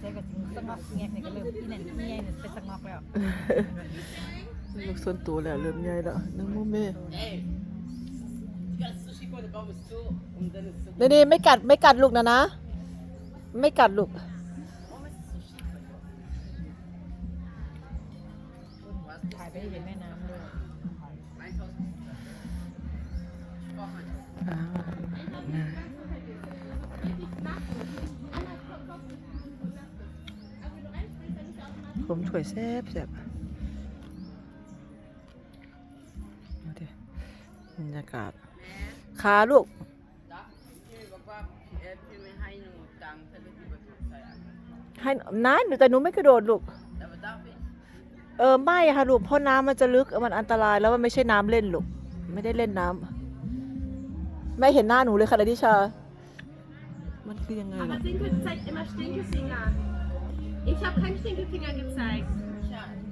ใช้กับจริงสงอกเงียบเนี่ยก็เริ่มที่ไหนเงียบเนี่ยเป็นสงอกแล้วลูกส่วนตัวแล้วเริ่มใหญ่แล้วน้องโมเม่ Hey, you got sushi for the bubbles too? And then it's so นี่นี่ไม่กัดไม่กัดลูกนะนะ ไม่กัดลูกถ่ายไปให้เห็นแม่น้ำด้วย ผมถวยแซ่บแซ่บดูดิบรรยากาศขาลูกให้น้าหนูแต่หนูไม่กระโดดลูก เออไม่ค่ะลูกเพราะน้ำมันจะลึกมันอันตรายแล้วมันไม่ใช่น้ำเล่นลูกไม่ได้เล่นน้ำไม่เห็นหน้าหนูเลยค่ะดิชา มันคือยังไงล่ะ Ich habe keinen Stinkefinger gezeigt. ใช่